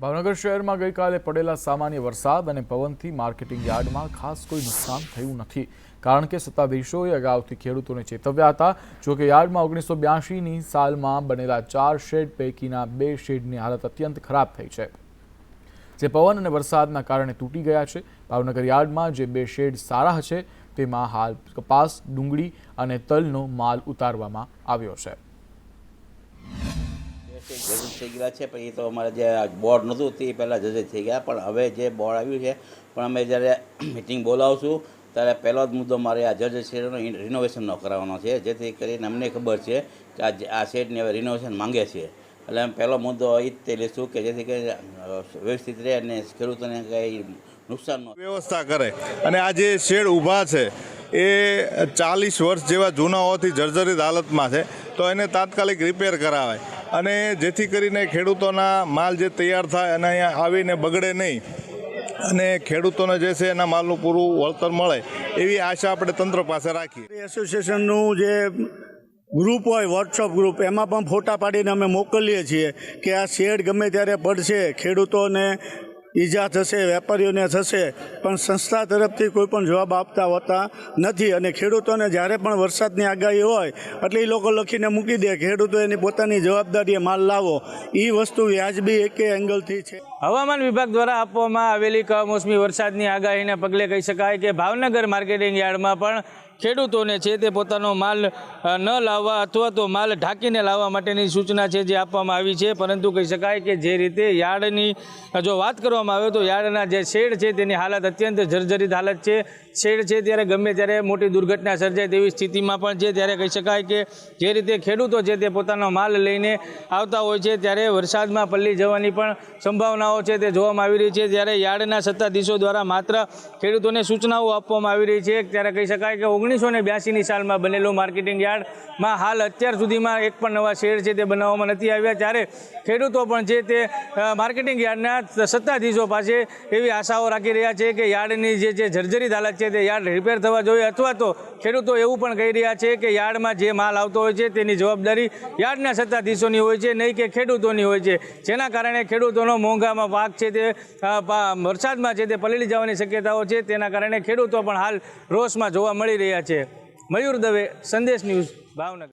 ભાવનગર શહેરમાં ગઈકાલે પડેલા સામાન્ય વરસાદ અને પવનથી માર્કેટિંગ યાર્ડમાં ખાસ કોઈ નુકસાન થયું નથી. કારણ કે સત્તાધીશોએ અગાઉથી ખેડૂતોને ચેતવ્યા હતા જો કે યાર્ડમાં ઓગણીસો બ્યાસીની સાલમાં બનેલા ચાર શેડ પૈકીના બે શેડની હાલત અત્યંત ખરાબ થઈ છે. જે પવન અને વરસાદના કારણે તૂટી ગયા છે. ભાવનગર યાર્ડમાં જે બે શેડ સારા છે, તેમાં હાલ કપાસ, ડુંગળી અને તલનો માલ ઉતારવામાં આવ્યો છે. જરૂર થઈ ગયા છે. પણ એ તો અમારે જે બોર્ડ નહોતું તે પહેલાં જજ થઈ ગયા. પણ હવે જે બોર્ડ આવ્યું છે, પણ અમે જ્યારે મિટિંગ બોલાવશું, ત્યારે પહેલો જ મુદ્દો મારે આ જજ શેડનો રિનોવેશનનો કરાવવાનો છે. જેથી કરીને અમને ખબર છે કે આ આ શેડને હવે રિનોવેશન માંગે છે. એટલે અમે પહેલો મુદ્દો એ જ તે લઈશું કે જેથી કરીને વ્યવસ્થિત રહે અને ખેડૂતોને કંઈ નુકસાન વ્યવસ્થા કરે. અને આ જે શેડ ઊભા છે, એ ચાલીસ વર્ષ જેવા જૂના હોવાથી જર્જરિત હાલતમાં છે. તો એને તાત્કાલિક રિપેર કરાવાય. અને જેથી કરીને ખેડૂતોના માલ જે તૈયાર થાય અને અહીંયા આવીને બગડે નહીં, અને ખેડૂતોને જે છે એના માલનું પૂરું વળતર મળે, એવી આશા આપણે તંત્ર પાસે રાખીએ. એસોસિએશનનું જે ગ્રુપ હોય વોટ્સઅપ ગ્રુપ એમાં પણ ફોટા પાડીને અમે મોકલીએ છીએ કે આ શેડ ગમે ત્યારે પડશે ખેડૂતોને ઈજા થશે, વેપારીઓને થશે, પણ સંસ્થા તરફથી કોઈ પણ જવાબ આપતા હોતા નથી. અને ખેડૂતોને જ્યારે પણ વરસાદની આગાહી હોય, એટલે એ લોકો લખીને મૂકી દે ખેડૂતો એની પોતાની જવાબદારીએ માલ લાવો. એ વસ્તુ વ્યાજબી એક એંગલથી છે. હવામાન વિભાગ દ્વારા આપવામાં આવેલી કમોસમી વરસાદની આગાહીને પગલે કહી શકાય કે ભાવનગર માર્કેટિંગ યાર્ડમાં પણ ખેડૂતોને છે તે પોતાનો માલ ન લાવવા અથવા તો માલ ઢાંકીને લાવવા માટેની સૂચના છે જે આપવામાં આવી છે. પરંતુ કહી શકાય કે જે રીતે યાર્ડની જો વાત કરવામાં આવે તો યાર્ડના જે શેડ છે તેની હાલત અત્યંત જર્જરિત હાલત છે. શેડ છે ત્યારે ગમે ત્યારે મોટી દુર્ઘટના સર્જાય તેવી સ્થિતિમાં પણ છે. ત્યારે કહી શકાય કે જે રીતે ખેડૂતો છે તે પોતાનો માલ લઈને આવતા હોય છે, ત્યારે વરસાદમાં પલ્લી જવાની પણ સંભાવનાઓ છે તે જોવામાં આવી રહી છે. ત્યારે યાર્ડના સત્તાધીશો દ્વારા માત્ર ખેડૂતોને સૂચનાઓ આપવામાં આવી રહી છે, ત્યારે કહી શકાય કે ઓગણીસો બ્યાસીની સાલમાં બનેલું માર્કેટિંગ યાર્ડમાં હાલ અત્યાર સુધીમાં એક પણ નવા શેર છે તે બનાવવામાં નથી આવ્યા. ત્યારે ખેડૂતો પણ છે તે માર્કેટિંગ યાર્ડના સત્તાધીશો પાસે એવી આશાઓ રાખી રહ્યા છે કે યાર્ડની જે જે જર્જરિત હાલત છે તે યાર્ડ રિપેર થવા જોઈએ અથવા તો ખેડૂતો એવું પણ કહી રહ્યા છે કે યાર્ડમાં જે માલ આવતો હોય છે તેની જવાબદારી યાર્ડના સત્તાધીશોની હોય છે, નહીં કે ખેડૂતોની હોય છે. જેના કારણે ખેડૂતોનો મોંઘામાં પાક છે તે વરસાદમાં છે તે પલળી જવાની શક્યતાઓ છે. તેના કારણે ખેડૂતો પણ હાલ રોષમાં જોવા મળી રહ્યા છે. મયુર દવે, સંદેશ ન્યૂઝ ભાવનગર.